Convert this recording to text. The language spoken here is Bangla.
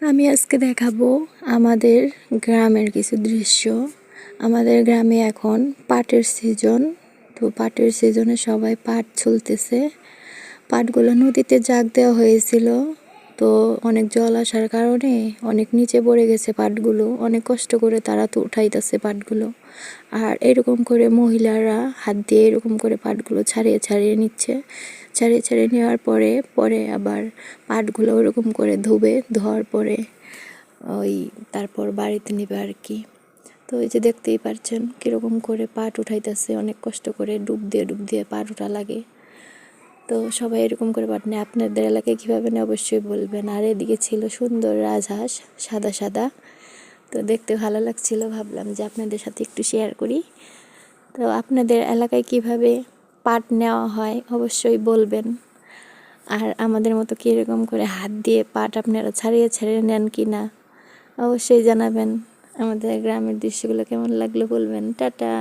আমি আজকে দেখাবো আমাদের গ্রামের কিছু দৃশ্য। আমাদের গ্রামে এখন পাটের সিজন তো পাটের সিজনে সবাই পাট ছুলতেছে। পাটগুলো নদীতে জাগ দেওয়া হয়েছিল। তো অনেক জল আসার কারণে অনেক নিচে পড়ে গেছে পাটগুলো। অনেক কষ্ট করে তারা তো উঠাইতেছে পাটগুলো। আর এরকম করে মহিলারা হাত দিয়ে এরকম করে পাটগুলো ছাড়িয়ে ছাড়িয়ে নিচ্ছে। ছাড়িয়ে ছাড়িয়ে নেওয়ার পরে পরে আবার পাটগুলো ওরকম করে ধুবে, ধোয়ার পরে ওই তারপর বাড়িতে নেবে আর কি। তো এই যে দেখতেই পারছেন কীরকম করে পাট উঠাইতেছে, অনেক কষ্ট করে ডুব দিয়ে ডুব দিয়ে পাট উঠা লাগে। তো সবাই এরকম করে পাট নেয় আপনাদের এলাকায় কীভাবে নেয় অবশ্যই বলবেন। আর এদিকে ছিল সুন্দর রাজহাঁস, সাদা সাদা। তো দেখতে ভালো লাগছিল। ভাবলাম যে আপনাদের সাথে একটু শেয়ার করি। তো আপনাদের এলাকায় কীভাবে পাট নেওয়া হয় অবশ্যই বলবেন। আর আমাদের মতো কীরকম করে হাত দিয়ে পাট আপনারা ছাড়িয়ে ছাড়িয়ে নেন কি না, অবশ্যই জানাবেন। আমাদের গ্রামের দৃশ্যগুলো কেমন লাগল বলবেন। টাটা।